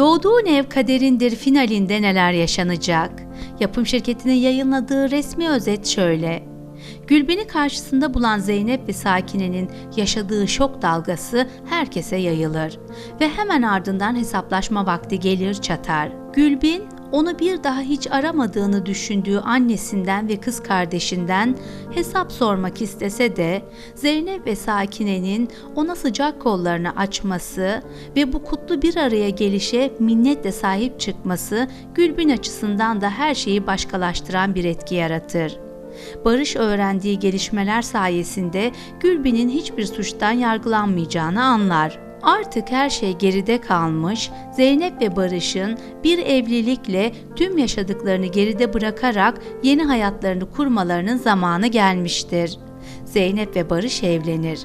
Doğduğun ev kaderindir finalinde neler yaşanacak? Yapım şirketinin yayınladığı resmi özet şöyle. Gülben'i karşısında bulan Zeynep ve Sakine'nin yaşadığı şok dalgası herkese yayılır ve hemen ardından hesaplaşma vakti gelir çatar. Gülbin onu bir daha hiç aramadığını düşündüğü annesinden ve kız kardeşinden hesap sormak istese de Zeynep ve Sakine'nin ona sıcak kollarını açması ve bu kutlu bir araya gelişe minnetle sahip çıkması Gülbin açısından da her şeyi başkalaştıran bir etki yaratır. Barış öğrendiği gelişmeler sayesinde Gülbin'in hiçbir suçtan yargılanmayacağını anlar. Artık her şey geride kalmış, Zeynep ve Barış'ın bir evlilikle tüm yaşadıklarını geride bırakarak yeni hayatlarını kurmalarının zamanı gelmiştir. Zeynep ve Barış evlenir.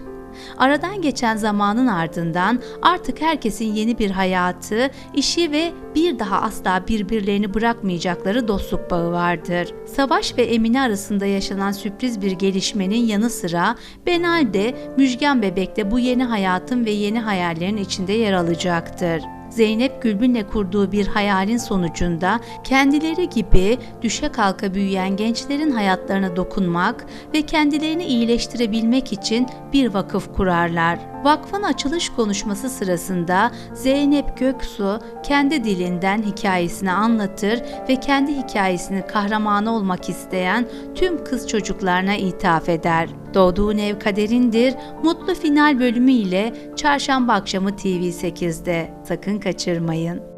Aradan geçen zamanın ardından artık herkesin yeni bir hayatı, işi ve bir daha asla birbirlerini bırakmayacakları dostluk bağı vardır. Savaş ve Emine arasında yaşanan sürpriz bir gelişmenin yanı sıra Benal de Müjgan Bebek de bu yeni hayatın ve yeni hayallerin içinde yer alacaktır. Zeynep Gülbin'le kurduğu bir hayalin sonucunda kendileri gibi düşe kalka büyüyen gençlerin hayatlarına dokunmak ve kendilerini iyileştirebilmek için bir vakıf kurarlar. Vakfın açılış konuşması sırasında Zeynep Göksu kendi dilinden hikayesini anlatır ve kendi hikayesinin kahramanı olmak isteyen tüm kız çocuklarına ithaf eder. Doğduğun ev kaderindir. Mutlu final bölümü ile çarşamba akşamı TV8'de. Sakın kaçırmayın.